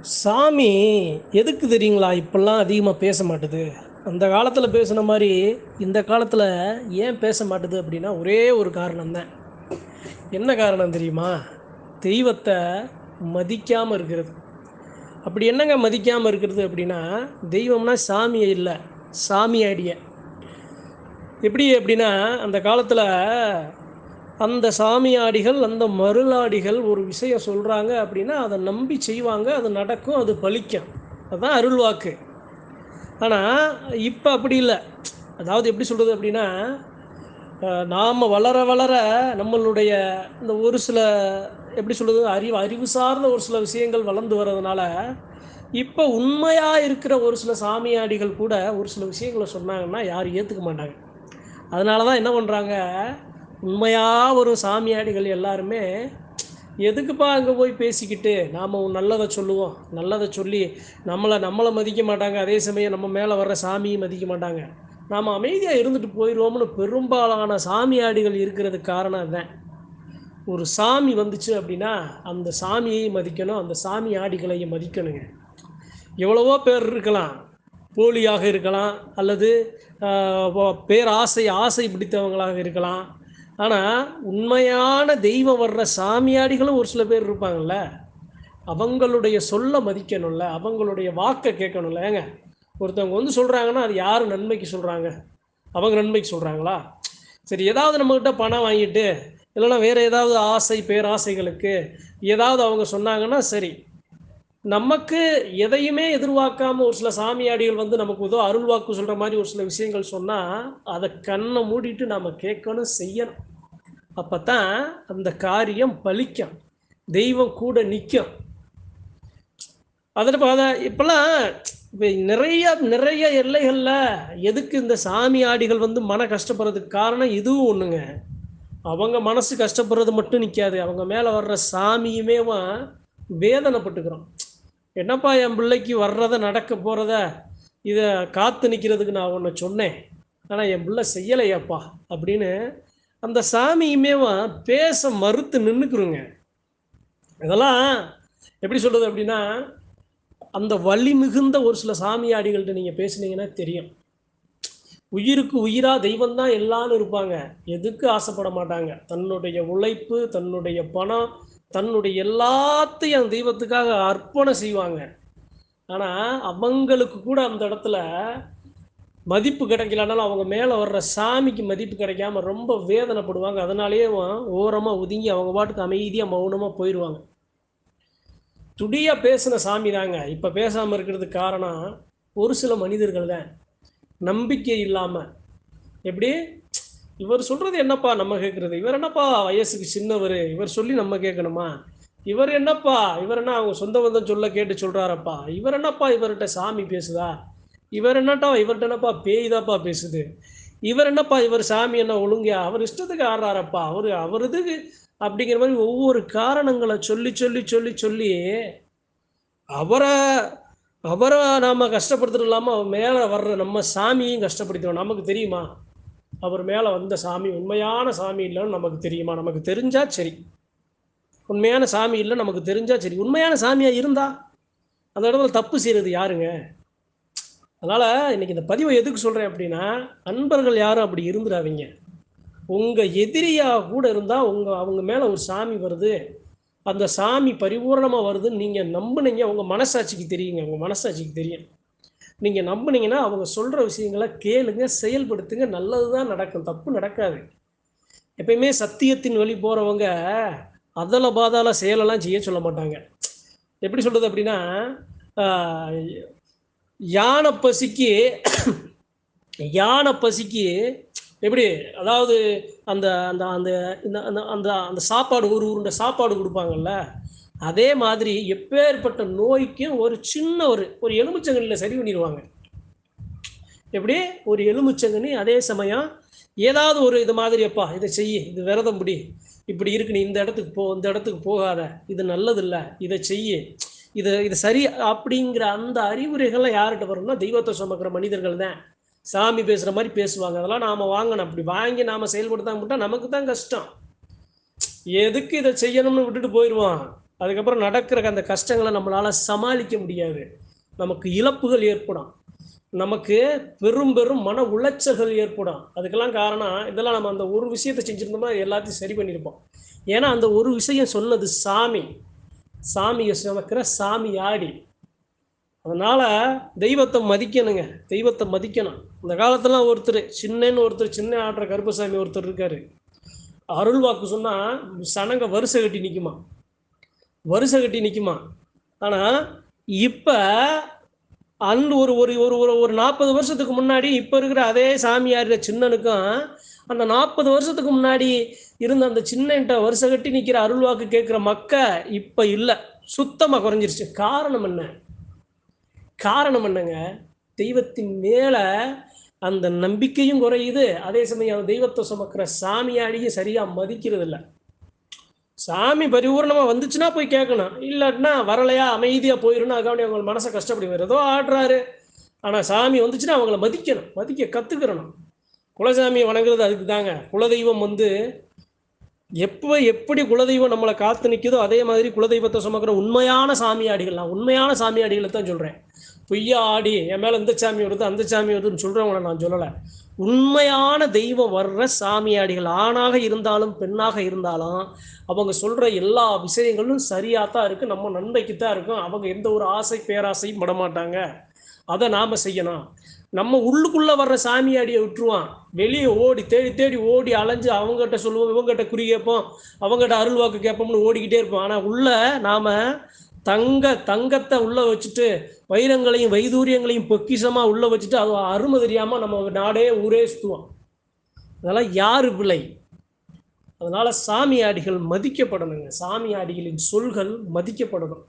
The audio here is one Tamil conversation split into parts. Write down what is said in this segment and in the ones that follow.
சாமி எதுக்கு தெரியுங்களா இப்பெல்லாம் அதிகமாக பேச மாட்டுது? அந்த காலத்தில் பேசுன மாதிரி இந்த காலத்தில் ஏன் பேச மாட்டுது அப்படின்னா ஒரே ஒரு காரணம்தான். என்ன காரணம் தெரியுமா? தெய்வத்தை மதிக்காமல் இருக்கிறது. அப்படி என்னங்க மதிக்காமல் இருக்கிறது அப்படின்னா தெய்வம்னா சாமியை இல்லை சாமியாடிய எப்படி அப்படின்னா அந்த காலத்தில் அந்த சாமியாடிகள் அந்த மருளாடிகள் ஒரு விஷயம் சொல்கிறாங்க அப்படின்னா அதை நம்பி செய்வாங்க அது நடக்கும் அது பலிக்கும் அதுதான் அருள்வாக்கு. ஆனால் இப்போ அப்படி இல்லை. அதாவது எப்படி சொல்கிறது அப்படின்னா நாம் வளர வளர நம்மளுடைய இந்த ஒரு சில எப்படி சொல்கிறது அறிவு அறிவு சார்ந்த ஒரு சில விஷயங்கள் வளர்ந்து வர்றதுனால இப்போ உண்மையாக இருக்கிற ஒரு சில சாமியாடிகள் கூட ஒரு சில விஷயங்களை சொன்னாங்கன்னா யாரும் ஏற்றுக்க மாட்டாங்க. அதனால தான் என்ன பண்ணுறாங்க உண்மையாக வரும் சாமியாடிகள் எல்லாருமே எதுக்குப்பா அங்கே போய் பேசிக்கிட்டு? நாம் நல்லதை சொல்லுவோம். நல்லதை சொல்லி நம்மளை நம்மளை மதிக்க மாட்டாங்க. அதே சமயம் நம்ம மேலே வர்ற சாமியை மதிக்க மாட்டாங்க. நாம் அமைதியாக இருந்துட்டு போயிடுவோம்னு பெரும்பாலான சாமியாடிகள் இருக்கிறதுக்கு காரணம் அதுதான் ஒரு சாமி வந்துச்சு அப்படின்னா அந்த சாமியை மதிக்கணும் அந்த சாமி ஆடிகளையும் மதிக்கணுங்க. எவ்வளவோ பேர் இருக்கலாம். போலியாக இருக்கலாம். அல்லது பேராசை ஆசை பிடித்தவங்களாக இருக்கலாம். ஆனால் உண்மையான தெய்வம் வர்ற சாமியாடிகளும் ஒரு சில பேர் இருப்பாங்கள்ல அவங்களுடைய சொல்ல மதிக்கணும்ல அவங்களுடைய வாக்கை கேட்கணும்ல. ஏங்க ஒருத்தவங்க வந்து சொல்கிறாங்கன்னா அது யார் நன்மைக்கு சொல்கிறாங்க அவங்க நன்மைக்கு சொல்கிறாங்களா சரி ஏதாவது நம்மக்கிட்ட பணம் வாங்கிட்டு இல்லைன்னா வேறு ஏதாவது ஆசை பேராசைகளுக்கு ஏதாவது அவங்க சொன்னாங்கன்னா சரி. நமக்கு எதையுமே எதிர்பார்க்காம ஒரு சில சாமியாடிகள் வந்து நமக்கு ஏதோ அருள் வாக்கு சொல்கிற மாதிரி ஒரு சில விஷயங்கள் சொன்னால் அதை கண்ணை மூடிட்டு நாம் கேட்கணும் செய்யணும். அப்போ தான் அந்த காரியம் பலிக்கும். தெய்வம் கூட நிற்கும் அதில் அதை இப்போல்லாம் இப்போ நிறைய நிறைய எல்லைகளில் எதுக்கு இந்த சாமி ஆடிகள் வந்து மன கஷ்டப்படுறதுக்கு காரணம் இதுவும் ஒன்றுங்க அவங்க மனசு கஷ்டப்படுறது மட்டும் நிற்காது அவங்க மேலே வர்ற சாமியுமே வேதனைப்பட்டுக்கிறோம். என்னப்பா என் பிள்ளைக்கு வர்றத நடக்க போகிறத இதை காத்து நிற்கிறதுக்கு நான் ஒன்று சொன்னேன். ஆனால் என் பிள்ளை செய்யலையாப்பா அப்படின்னு அந்த சாமியுமே பேச மறுத்து நின்றுக்குருங்க இதெல்லாம் எப்படி சொல்கிறது அப்படின்னா அந்த வலி மிகுந்த ஒரு சில சாமியாடிகள்கிட்ட நீங்கள் பேசுனீங்கன்னா தெரியும். உயிருக்கு உயிராக தெய்வம் தான் எல்லாரும் இருப்பாங்க. எதுக்கு ஆசைப்பட மாட்டாங்க? தன்னுடைய உழைப்பு தன்னுடைய பணம் தன்னுடைய எல்லாத்தையும் அந்த தெய்வத்துக்காக அர்ப்பணம் செய்வாங்க. ஆனால் அவங்களுக்கு கூட அந்த இடத்துல மதிப்பு கிடைக்கலனாலும் அவங்க மேலே வர்ற சாமிக்கு மதிப்பு கிடைக்காம ரொம்ப வேதனைப்படுவாங்க. அதனாலேயே ஓரமாக ஒதுங்கி அவங்க பாட்டுக்கு அமைதியாக மௌனமாக போயிடுவாங்க துடியாக பேசின சாமி தாங்க. இப்போ பேசாமல் இருக்கிறதுக்கு காரணம் ஒரு சில மனிதர்கள் தான். நம்பிக்கை இல்லாமல் எப்படி? இவர் சொல்கிறது என்னப்பா நம்ம கேட்குறது இவர் என்னப்பா வயசுக்கு சின்னவர்? இவர் சொல்லி நம்ம கேட்கணுமா இவர் என்னப்பா? இவர் என்ன அவங்க சொந்த பந்தம் சொல்ல கேட்டு சொல்கிறாரப்பா இவர் என்னப்பா இவர்கிட்ட சாமி பேசுதா? இவர் என்னட்டா இவர்கிட்ட என்னப்பா பேய் தான்ப்பா பேசுது? இவர் என்னப்பா இவர் சாமி என்ன ஒழுங்கியா அவர் இஷ்டத்துக்கு ஆடுறாரப்பா அவர் அவரதுக்கு அப்படிங்கிற மாதிரி ஒவ்வொரு காரணங்களை சொல்லி சொல்லி சொல்லி சொல்லி அவரை அவரை நாம் கஷ்டப்படுத்துறது இல்லாமல் அவர் மேலே வர்ற நம்ம சாமியையும் கஷ்டப்படுத்தணும் நமக்கு தெரியுமா? அவர் மேலே வந்த சாமி உண்மையான சாமி இல்லைன்னு நமக்கு தெரியுமா? நமக்கு தெரிஞ்சா சரி. உண்மையான சாமி இல்லை நமக்கு தெரிஞ்சா சரி. உண்மையான சாமியாக இருந்தா அந்த இடத்துல தப்பு செய்கிறது யாருங்க? அதனால் இன்னைக்கு இந்த பதிவை எதுக்கு சொல்கிறேன் அப்படின்னா நண்பர்கள் யாரும் அப்படி இருந்துடாதீங்க உங்கள் எதிரியாக கூட இருந்தால் உங்கள் அவங்க மேலே ஒரு சாமி வருது. அந்த சாமி பரிபூர்ணமாக வருதுன்னு நீங்கள் நம்புனீங்க உங்கள் மனசாட்சிக்கு தெரியுங்க உங்கள் மனசாட்சிக்கு தெரியும். நீங்கள் நம்புனீங்கன்னா அவங்க சொல்கிற விஷயங்களை கேளுங்க செயல்படுத்துங்க நல்லது தான் நடக்கும் தப்பு நடக்காது. எப்பயுமே சத்தியத்தின் வழி போகிறவங்க அதல பாதாள செயலெல்லாம் செய்ய சொல்ல மாட்டாங்க. எப்படி சொல்கிறது அப்படின்னா யானை பசிக்கு யானை பசிக்கு எப்படி அதாவது அந்த அந்த அந்த இந்த அந்த அந்த அந்த சாப்பாடு ஒரு உருண்டை சாப்பாடு கொடுப்பாங்கல்ல அதே மாதிரி எப்பேற்பட்ட நோய்க்கும் ஒரு சின்ன ஒரு ஒரு எலுமிச்சங்கனியில் சரி பண்ணிடுவாங்க. எப்படி ஒரு எலுமிச்சங்கனி அதே சமயம் ஏதாவது ஒரு இது மாதிரி அப்பா இதை செய் இது விரதம் முடி இப்படி இருக்கு நீ இந்த இடத்துக்கு போ இந்த இடத்துக்கு போகாத இது நல்லதில்லை இதை செய்ய இது இது சரி அப்படிங்கிற அந்த அறிவுரைகள்லாம் யார்கிட்ட வரும்னா தெய்வத்தை சுமக்கிற மனிதர்கள் தான். சாமி பேசுகிற மாதிரி பேசுவாங்க. அதெல்லாம் நாம் வாங்கணும். அப்படி வாங்கி நாம் செயல்படுத்தாம நமக்கு தான் கஷ்டம். எதுக்கு இதை செய்யணும்னு விட்டுட்டு போயிடுவான் அதுக்கப்புறம் நடக்கிற அந்த கஷ்டங்களை நம்மளால் சமாளிக்க முடியாது. நமக்கு இழப்புகள் ஏற்படும். நமக்கு பெரும் பெரும் மன உளைச்சல்கள் ஏற்படும். அதுக்கெல்லாம் காரணம் இதெல்லாம் நம்ம அந்த ஒரு விஷயத்தை செஞ்சுருந்தோம்னா எல்லாத்தையும் சரி பண்ணியிருப்போம் ஏன்னா அந்த ஒரு விஷயம் சொன்னது சாமி. சாமியை சுமக்கிற சாமி ஆடி. அதனால் தெய்வத்தை மதிக்கணுங்க. தெய்வத்தை மதிக்கணும். இந்த காலத்துலாம் ஒருத்தர் சின்னன்னு ஒருத்தர் சின்ன ஆடுற கருப்பசாமி ஒருத்தர் இருக்கார். அருள் வாக்கு சனங்க வரிசை கட்டி நிற்குமா வரிசை கட்டி நிற்குமா ஆனால் இப்போ அந்த ஒரு ஒரு ஒரு ஒரு ஒரு நாற்பது வருஷத்துக்கு முன்னாடி இப்போ இருக்கிற அதே சாமியார் சின்னனுக்கும் அந்த நாற்பது வருஷத்துக்கு முன்னாடி இருந்த அந்த சின்ன வருஷ கட்டி நிற்கிற அருள்வாக்கு கேட்குற மக்க இப்போ இல்லை. சுத்தமாக குறைஞ்சிருச்சு. காரணம் என்ன? காரணம் என்னங்க? தெய்வத்தின் மேலே அந்த நம்பிக்கையும் குறையுது. அதே சமயம் தெய்வத்தை சுமக்கிற சாமியாடியும் சரியாக மதிக்கிறது இல்லை சாமி பரிபூர்ணமாக வந்துச்சுன்னா போய் கேட்கணும். இல்லாட்டினா வரலையா அமைதியாக போயிடணும் அதுக்காண்டி அவங்க மனசை கஷ்டப்படி ஏதோ ஆடுறாரு. ஆனால் சாமி வந்துச்சுன்னா அவங்கள மதிக்கணும். மதிக்க கற்றுக்கிறணும் குலசாமியை வணங்குறது அதுக்கு தாங்க குலதெய்வம் வந்து எப்போ எப்படி குலதெய்வம் நம்மளை காத்து நிற்குதோ அதே மாதிரி குலதெய்வத்தை சுமக்கிற உண்மையான சாமியாடிகள் நான் உண்மையான சாமியாடிகளை தான் சொல்கிறேன் பொய்யா ஆடி என் மேலே இந்த சாமி வருது அந்த சாமி வருதுன்னு சொல்கிறவங்கள நான் சொல்லலை. உண்மையான தெய்வம் வர்ற சாமியாடிகள் ஆணாக இருந்தாலும் பெண்ணாக இருந்தாலும் அவங்க சொல்கிற எல்லா விஷயங்களும் சரியாக தான் இருக்குது நம்ம நன்மைக்கு தான் இருக்கும் அவங்க எந்த ஒரு ஆசை பேராசையும் படமாட்டாங்க. அதை நாம் செய்யணும். நம்ம உள்ளுக்குள்ளே வர்ற சாமியாடியை விட்டுருவான். வெளியே ஓடி தேடி தேடி ஓடி அலைஞ்சு அவங்ககிட்ட சொல்லுவோம் இவங்ககிட்ட குறி கேட்போம் அவங்ககிட்ட அருள் வாக்கு கேட்போம்னு ஓடிக்கிட்டே இருப்போம். ஆனால் உள்ள நாம் தங்க தங்கத்தை உள்ளே வச்சுட்டு வைரங்களையும் வைதூரியங்களையும் பொக்கிஷமாக உள்ளே வச்சுட்டு அது அருமை தெரியாமல் நம்ம நாடே ஊரே சுற்றுவோம் அதெல்லாம் யாரு பிள்ளை? அதனால் சாமியாடிகள் மதிக்கப்படணுங்க. சாமியாடிகளின் சொல்கள் மதிக்கப்படணும்.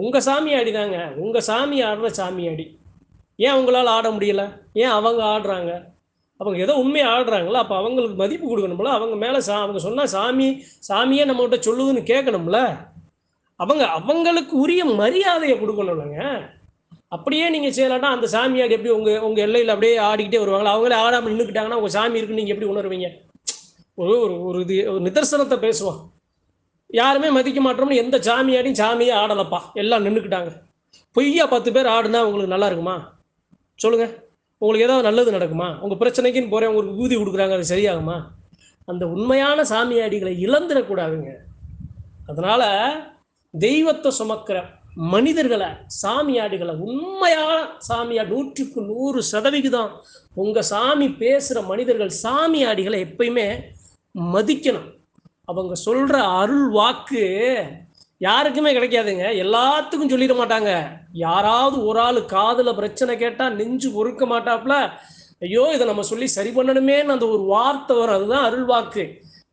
உங்கள் சாமியாடி தாங்க உங்கள் சாமி ஆடுற சாமியாடி ஏன் அவங்களால ஆட முடியல? ஏன் அவங்க ஆடுறாங்க? அவங்க ஏதோ உண்மையாக ஆடுறாங்களோ? அப்போ அவங்களுக்கு மதிப்பு கொடுக்கணும்ல? அவங்க மேலே சா அவங்க சொன்னால் சாமி சாமியே நம்மகிட்ட சொல்லுதுன்னு கேட்கணும்ல? அவங்க அவங்களுக்கு உரிய மரியாதையை கொடுக்கணும்லங்க. அப்படியே நீங்கள் செய்யலாட்டா? அந்த சாமியாடி எப்படி உங்கள் உங்கள் எல்லையில் அப்படியே ஆடிக்கிட்டே வருவாங்களா? அவங்களே ஆடாமல் நின்றுக்கிட்டாங்கன்னா உங்கள் சாமி இருக்குன்னு நீங்கள் எப்படி உணர்வீங்க? ஒரு ஒரு ஒரு இது ஒரு நிதர்சனத்தை பேசுவோம். யாருமே மதிக்க மாட்டோம்னு எந்த சாமியாடியும் சாமியே ஆடலப்பா. எல்லாம் நின்றுக்கிட்டாங்க பொய்யா பத்து பேர் ஆடுனா உங்களுக்கு நல்லா இருக்குமா? சொல்லுங்கள் உங்களுக்கு ஏதாவது நல்லது நடக்குமா? உங்கள் பிரச்சனைக்குன்னு போகிறேன் உங்களுக்கு ஊதி கொடுக்குறாங்க அது சரியாகுமா? அந்த உண்மையான சாமியாடிகளை இழந்துடக்கூடாதுங்க. அதனால் தெய்வத்தை சுமக்கிற மனிதர்களை சாமியாடிகளை உண்மையான சாமியா நூற்றுக்கு நூறு சதவிகிதம் உங்கள் சாமி பேசுகிற மனிதர்கள் சாமியாடிகளை எப்பயுமே மதிக்கணும். அவங்க சொல்கிற அருள் வாக்கு யாருக்குமே கிடைக்காதுங்க. எல்லாத்துக்கும் சொல்லிட மாட்டாங்க. யாராவது ஒரு ஆள் காதுல பிரச்சனை கேட்டா நெஞ்சு பொறுக்க மாட்டாப்புல ஐயோ இதை நம்ம சொல்லி சரி பண்ணணுமேன்னு அந்த ஒரு வார்த்தை வரும். அதுதான் அருள்வாக்கு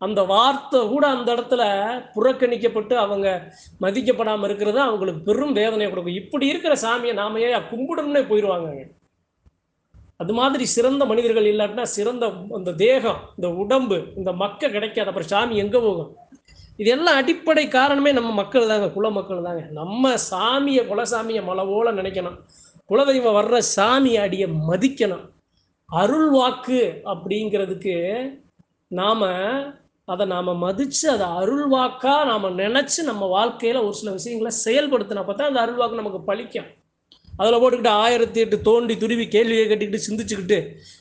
அந்த வார்த்தை கூட அந்த இடத்துல புறக்கணிக்கப்பட்டு அவங்க மதிக்கப்படாம இருக்கிறது அவங்களுக்கு பெரும் வேதனை கொடுக்கும். இப்படி இருக்கிற சாமியை நாம ஏன் கும்பிடணும்னே போயிடுவாங்க அது மாதிரி சிறந்த மனிதர்கள் இல்லாட்டினா சிறந்த அந்த தேகம் இந்த உடம்பு இந்த மக்க கிடைக்காது. அப்புறம் சாமி எங்க போகும்? இது எல்லாம் அடிப்படை காரணமே நம்ம மக்கள் தாங்க குல மக்கள் தாங்க நம்ம சாமியை குலசாமியை மலவோல நினைக்கணும். குலதெய்வம் வர்ற சாமி அடியை மதிக்கணும். அருள் வாக்கு அப்படிங்கிறதுக்கு நாம் அதை நாம் மதித்து அதை அருள்வாக்காக நாம் நினச்சி நம்ம வாழ்க்கையில் ஒரு சில விஷயங்களை செயல்படுத்தினப்போ தான் அந்த அருள் வாக்கு நமக்கு பழிக்கும். அதில் போட்டுக்கிட்டு ஆயிரத்தி எட்டு தோண்டி துருவி கேள்வியை கட்டிக்கிட்டு சிந்திச்சுக்கிட்டு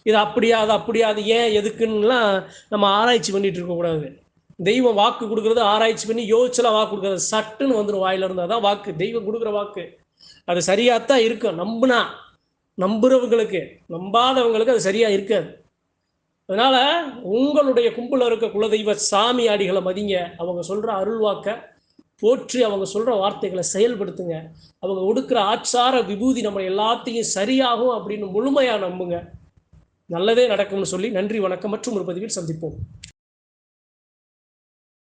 இது அப்படியா அது அப்படியா அது ஏன் எதுக்குன்னுலாம் நம்ம ஆராய்ச்சி பண்ணிகிட்டு இருக்கக்கூடாது. தெய்வம் வாக்கு கொடுக்கறது ஆராய்ச்சி பண்ணி யோசிச்சலாம் வாக்கு கொடுக்குறது சட்டுன்னு வந்துடும் வாயில இருந்தால் தான் வாக்கு. தெய்வம் கொடுக்குற வாக்கு. அது சரியாகத்தான் இருக்கும். நம்புனா நம்புறவங்களுக்கு நம்பாதவங்களுக்கு அது சரியா இருக்காது. அதனால உங்களுடைய கும்பல இருக்க குலதெய்வ சாமி அடிகளை மதிங்க. அவங்க சொல்ற அருள்வாக்க போற்றி அவங்க சொல்ற வார்த்தைகளை செயல்படுத்துங்க. அவங்க ஒடுக்கிற ஆச்சார விபூதி நம்ம எல்லாத்தையும் சரியாகும் அப்படின்னு முழுமையா நம்புங்க. நல்லதே நடக்கும்னு சொல்லி நன்றி வணக்கம் மற்றும் ஒரு பதிவில் சந்திப்போம்.